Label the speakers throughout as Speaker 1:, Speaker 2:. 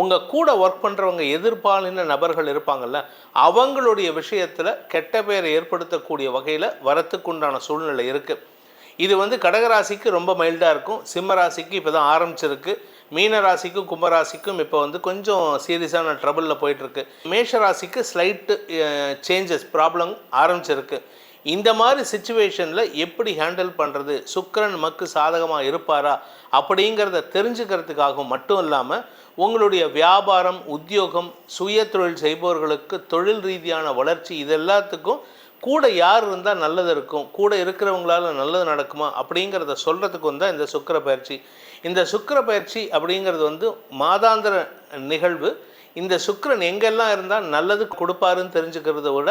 Speaker 1: உங்கள் கூட ஒர்க் பண்ணுறவங்க எதிர்பாலின நபர்கள் இருப்பாங்கல்ல அவங்களுடைய விஷயத்தில் கெட்ட பெயரை ஏற்படுத்தக்கூடிய வகையில் வரத்துக்குண்டான சூழ்நிலை இருக்குது இது வந்து கடகராசிக்கு ரொம்ப மைல்டாக இருக்கும். சிம்ம ராசிக்கு இப்போ தான் ஆரம்பிச்சிருக்கு. மீன ராசிக்கும் கும்பராசிக்கும் இப்போ வந்து கொஞ்சம் சீரியஸான ட்ரபிளில் போயிட்டுருக்கு. மேஷ ராசிக்கு ஸ்லைட்டு சேஞ்சஸ் ப்ராப்ளம் ஆரம்பிச்சிருக்கு. இந்த மாதிரி சுச்சுவேஷனில் எப்படி ஹேண்டில் பண்ணுறது சுக்கிரன் மக்கு சாதகமாக இருப்பாரா? அப்படிங்கிறத தெரிஞ்சுக்கிறதுக்காகவும் மட்டும் இல்லாமல் உங்களுடைய வியாபாரம் உத்தியோகம் சுய தொழில் செய்பவர்களுக்கு தொழில் ரீதியான வளர்ச்சி இது எல்லாத்துக்கும் கூட யார் இருந்தால் நல்லது இருக்கும் கூட இருக்கிறவங்களால நல்லது நடக்குமா அப்படிங்கிறத சொல்கிறதுக்கு தான் இந்த சுக்கிர பயிற்சி. இந்த சுக்கர பயிற்சி அப்படிங்கிறது வந்து மாதாந்திர நிகழ்வு. இந்த சுக்கரன் எங்கெல்லாம் இருந்தால் நல்லது கொடுப்பாருன்னு தெரிஞ்சுக்கிறத விட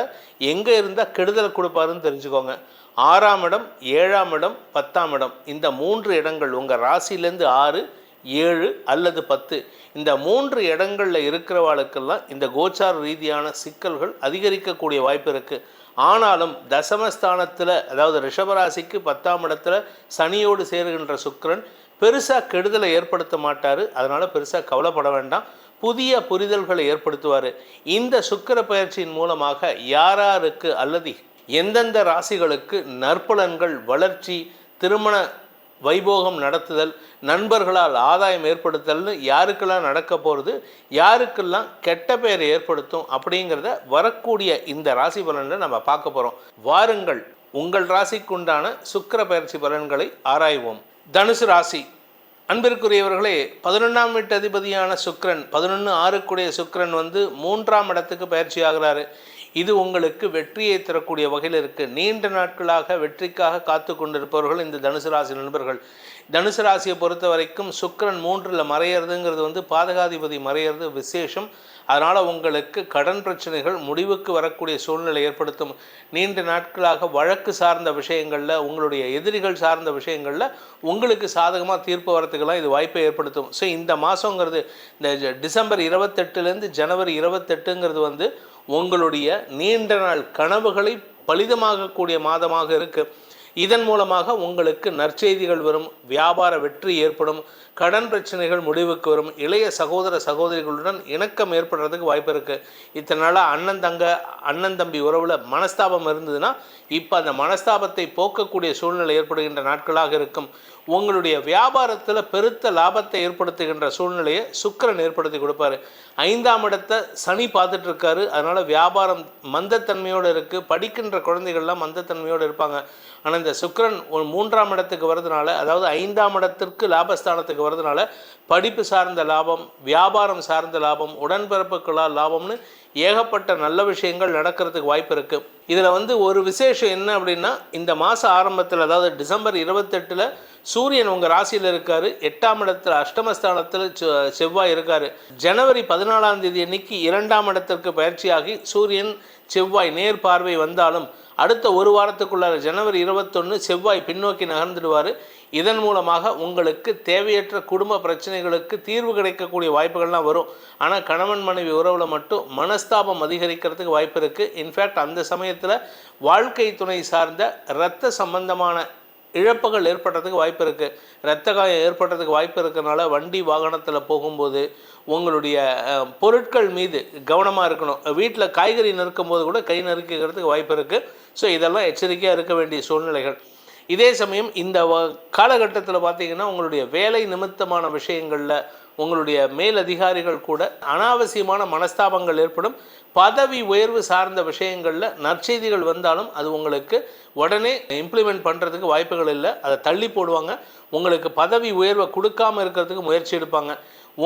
Speaker 1: எங்கே இருந்தால் கெடுதல் கொடுப்பாருன்னு தெரிஞ்சுக்கோங்க. ஆறாம் இடம் ஏழாம் இடம் பத்தாம் இடம். இந்த மூன்று இடங்கள் உங்கள் ராசியிலேருந்து ஆறு ஏழு அல்லது பத்து. இந்த மூன்று இடங்களில் இருக்கிறவாளுக்கெல்லாம் இந்த கோச்சார ரீதியான சிக்கல்கள் அதிகரிக்கக்கூடிய வாய்ப்பு இருக்குது ஆனாலும் தசமஸ்தானத்தில் அதாவது ரிஷபராசிக்கு பத்தாம் இடத்துல சனியோடு சேருகின்ற சுக்கரன் பெருசாக கெடுதலை ஏற்படுத்த மாட்டார். அதனால் பெருசாக கவலைப்பட வேண்டாம். புதிய புரிதல்களை ஏற்படுத்துவார். இந்த சுக்கிர பயிற்சியின் மூலமாக யாராருக்கு அல்லது எந்தெந்த ராசிகளுக்கு நற்பலன்கள் வளர்ச்சி திருமண வைபோகம் நடத்துதல் நண்பர்களால் ஆதாயம் ஏற்படுத்தல்னு யாருக்கெல்லாம் நடக்க போகிறது யாருக்கெல்லாம் கெட்ட பெயரை ஏற்படுத்தும் அப்படிங்கிறத வரக்கூடிய இந்த ராசி பலனில் நம்ம பார்க்க போகிறோம் வாருங்கள் உங்கள் ராசிக்குண்டான சுக்கர பயிற்சி பலன்களை ஆராய்வோம். தனுசு ராசி அன்பிற்குரியவர்களே பதினொன்றாம் வீட்டு அதிபதியான சுக்ரன் பதினொன்று ஆறுக்குடைய சுக்ரன் வந்து மூன்றாம் இடத்துக்கு பயிற்சி ஆகிறாரு. இது உங்களுக்கு வெற்றியை தரக்கூடிய வகையில் இருக்குது நீண்ட நாட்களாக வெற்றிக்காக காத்து கொண்டிருப்பவர்கள் இந்த தனுசு ராசி நண்பர்கள். தனுசு ராசியை பொறுத்த வரைக்கும் சுக்கிரன் மூன்றில் மறையிறதுங்கிறது வந்து பாதகாதிபதி மறையிறது விசேஷம். அதனால் உங்களுக்கு கடன் பிரச்சனைகள் முடிவுக்கு வரக்கூடிய சூழ்நிலை ஏற்படுத்தும். நீண்ட நாட்களாக வழக்கு சார்ந்த விஷயங்களில் உங்களுடைய எதிரிகள் சார்ந்த விஷயங்களில் உங்களுக்கு சாதகமாக தீர்ப்பு வரத்துக்கெல்லாம் இது வாய்ப்பை ஏற்படுத்தும். ஸோ இந்த மாதங்கிறது இந்த ஜ- டிசம்பர் இருபத்தெட்டுலேருந்து ஜனவரி இருபத்தெட்டுங்கிறது வந்து உங்களுடைய நீண்ட நாள் கனவுகளை பலிதமாகக்கூடிய மாதமாக இருக்குது இதன் மூலமாக உங்களுக்கு நற்செய்திகள் வரும் வியாபார வெற்றி ஏற்படும் கடன் பிரச்சனைகள் முடிவுக்கு வரும். இளைய சகோதர சகோதரிகளுடன் இணக்கம் ஏற்படுறதுக்கு வாய்ப்பு இருக்குது இத்தனை நாளாக அண்ணன் தங்க அண்ணன் தம்பி உறவில் மனஸ்தாபம் இருந்ததுன்னா இப்போ அந்த மனஸ்தாபத்தை போக்கக்கூடிய சூழ்நிலை ஏற்படுகின்ற நாட்களாக இருக்கும். உங்களுடைய வியாபாரத்தில் பெருத்த லாபத்தை ஏற்படுத்துகின்ற சூழ்நிலையை சுக்கரன் ஏற்படுத்தி கொடுப்பாரு. ஐந்தாம் இடத்தை சனி பார்த்துட்டு இருக்காரு அதனால வியாபாரம் மந்தத்தன்மையோடு இருக்கு. படிக்கின்ற குழந்தைகள்லாம் மந்தத்தன்மையோடு இருப்பாங்க. ஆனால் இந்த சுக்கரன் ஒரு மூன்றாம் இடத்துக்கு வரதுனால அதாவது ஐந்தாம் இடத்திற்கு லாபஸ்தானத்துக்கு வரதுனால படிப்பு சார்ந்த லாபம் வியாபாரம் சார்ந்த லாபம் உடன்பிறப்புகளால் லாபம்னு ஏகப்பட்ட நல்ல விஷயங்கள் நடக்கிறதுக்கு வாய்ப்பு இருக்குது இதில் வந்து ஒரு விசேஷம் என்ன அப்படின்னா இந்த மாத ஆரம்பத்தில் அதாவது டிசம்பர் இருபத்தெட்டில் சூரியன் உங்கள் ராசியில் இருக்கார். எட்டாம் இடத்துல அஷ்டமஸ்தானத்தில் செ- செவ்வாய் இருக்கார். ஜனவரி பதினாலாம் தேதி அன்னைக்கு இரண்டாம் இடத்திற்கு பயிற்சியாகி சூரியன் செவ்வாய் நேர் பார்வை வந்தாலும் அடுத்த ஒரு வாரத்துக்குள்ளார ஜனவரி இருபத்தொன்று செவ்வாய் பின்னோக்கி நகர்ந்துடுவார். இதன் மூலமாக உங்களுக்கு தேவையற்ற குடும்ப பிரச்சனைகளுக்கு தீர்வு கிடைக்கக்கூடிய வாய்ப்புகள்லாம் வரும். ஆனால் கணவன் மனைவி உறவில் மட்டும் மனஸ்தாபம் அதிகரிக்கிறதுக்கு வாய்ப்பு இருக்குது இன்ஃபேக்ட் அந்த சமயத்தில் வாழ்க்கை துணை சார்ந்த இரத்த சம்பந்தமான இழப்புகள் ஏற்படுறதுக்கு வாய்ப்பு இருக்குது இரத்த காயம் ஏற்படுறதுக்கு வாய்ப்பு இருக்கிறனால வண்டி வாகனத்தில் போகும்போது உங்களுடைய பொருட்கள் மீது கவனமாக இருக்கணும். வீட்டில் காய்கறி நறுக்கும் போது கூட கை நறுக்கிறதுக்கு வாய்ப்பு இருக்குது ஸோ இதெல்லாம் எச்சரிக்கையாக இருக்க வேண்டிய சூழ்நிலைகள். இதே சமயம் இந்த காலகட்டத்தில் பார்த்தீங்கன்னா உங்களுடைய வேலை நிமித்தமான விஷயங்களில் உங்களுடைய மேலதிகாரிகள் கூட அனாவசியமான மனஸ்தாபங்கள் ஏற்படும். பதவி உயர்வு சார்ந்த விஷயங்களில் நற்செய்திகள் வந்தாலும் அது உங்களுக்கு உடனே இம்ப்ளிமெண்ட் பண்ணுறதுக்கு வாய்ப்புகள் இல்லை. அதை தள்ளி போடுவாங்க. உங்களுக்கு பதவி உயர்வை கொடுக்காம இருக்கிறதுக்கு முயற்சி எடுப்பாங்க.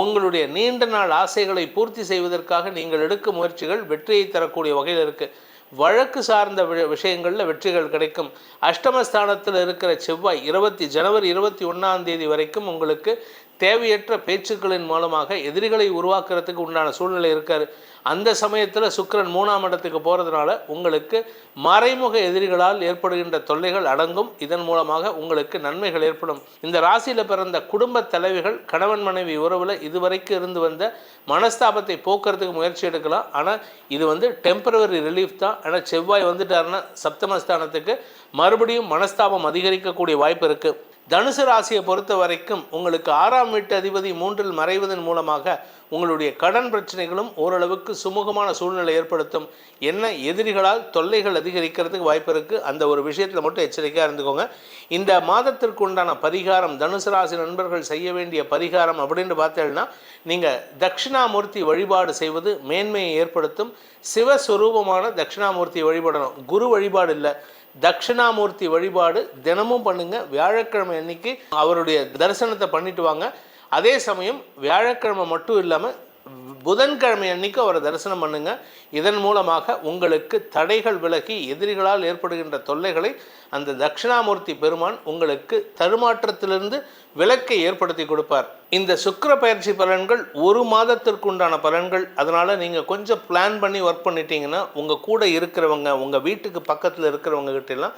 Speaker 1: உங்களுடைய நீண்ட நாள் ஆசைகளை பூர்த்தி செய்வதற்காக நீங்கள் எடுக்கும் முயற்சிகள் வெற்றியை தரக்கூடிய வகையில் இருக்குது வழக்கு சார்ந்த வி- விஷயங்கள்ல வெற்றிகள் கிடைக்கும். அஷ்டமஸ்தானத்தில் இருக்கிற செவ்வாய் இருபத்தி ஜனவரி இருபத்தி ஒன்றாம் தேதி வரைக்கும் உங்களுக்கு தேவையற்ற பேச்சுக்களின் மூலமாக எதிரிகளை உருவாக்குறதுக்கு உண்டான சூழ்நிலை இருக்காரு. அந்த சமயத்தில் சுக்கரன் மூணாம் இடத்துக்கு போகிறதுனால உங்களுக்கு மறைமுக எதிரிகளால் ஏற்படுகின்ற தொல்லைகள் அடங்கும். இதன் மூலமாக உங்களுக்கு நன்மைகள் ஏற்படும். இந்த ராசியில் பிறந்த குடும்ப தலைவிகள் கணவன் மனைவி உறவில் இதுவரைக்கும் இருந்து வந்த மனஸ்தாபத்தை போக்குறதுக்கு முயற்சி எடுக்கலாம். ஆனால் இது வந்து டெம்பரவரி ரிலீஃப் தான். ஆனால் செவ்வாய் வந்துட்டாருன்னா சப்தமஸ்தானத்துக்கு மறுபடியும் மனஸ்தாபம் அதிகரிக்கக்கூடிய வாய்ப்பு இருக்குது தனுசு ராசியை பொறுத்த வரைக்கும் உங்களுக்கு ஆறாம் வீட்டு அதிபதி மூன்றில் மறைவதன் மூலமாக உங்களுடைய கடன் பிரச்சனைகளும் ஓரளவுக்கு சுமூகமான சூழ்நிலை ஏற்படுத்தும். என்ன? எதிரிகளால் தொல்லைகள் அதிகரிக்கிறதுக்கு வாய்ப்பு இருக்குது அந்த ஒரு விஷயத்தில் மட்டும் எச்சரிக்கையாக இருந்துக்கோங்க. இந்த மாதத்திற்கு உண்டான பரிகாரம் தனுசு ராசி நண்பர்கள் செய்ய வேண்டிய பரிகாரம் அப்படின்னு பார்த்தேன்னா நீங்கள் தட்சிணாமூர்த்தி வழிபாடு செய்வது மேன்மையை ஏற்படுத்தும். சிவஸ்வரூபமான தட்சிணாமூர்த்தி வழிபடணும். குரு வழிபாடு இல்லை. தட்சிணாமூர்த்தி வழிபாடு தினமும் பண்ணுங்க. வியாழக்கிழமை அன்னைக்கு அவருடைய தரிசனத்தை பண்ணிட்டு வாங்க. அதே சமயம் வியாழக்கிழமை மட்டும் இல்லாமல் புதன்கிழமை அன்னைக்கு அவரை தரிசனம் பண்ணுங்க. இதன் மூலமாக உங்களுக்கு தடைகள் விலகி எதிரிகளால் ஏற்படுகின்ற தொல்லைகளை அந்த தட்சிணாமூர்த்தி பெருமான் உங்களுக்கு தருமாற்றத்திலிருந்து விலக்கை ஏற்படுத்தி கொடுப்பார். இந்த சுக்கர பயிற்சி பலன்கள் ஒரு மாதத்திற்குண்டான பலன்கள். அதனால் நீங்கள் கொஞ்சம் பிளான் பண்ணி ஒர்க் பண்ணிட்டீங்கன்னா உங்கள் கூட இருக்கிறவங்க உங்கள் வீட்டுக்கு பக்கத்தில் இருக்கிறவங்க கிட்ட எல்லாம்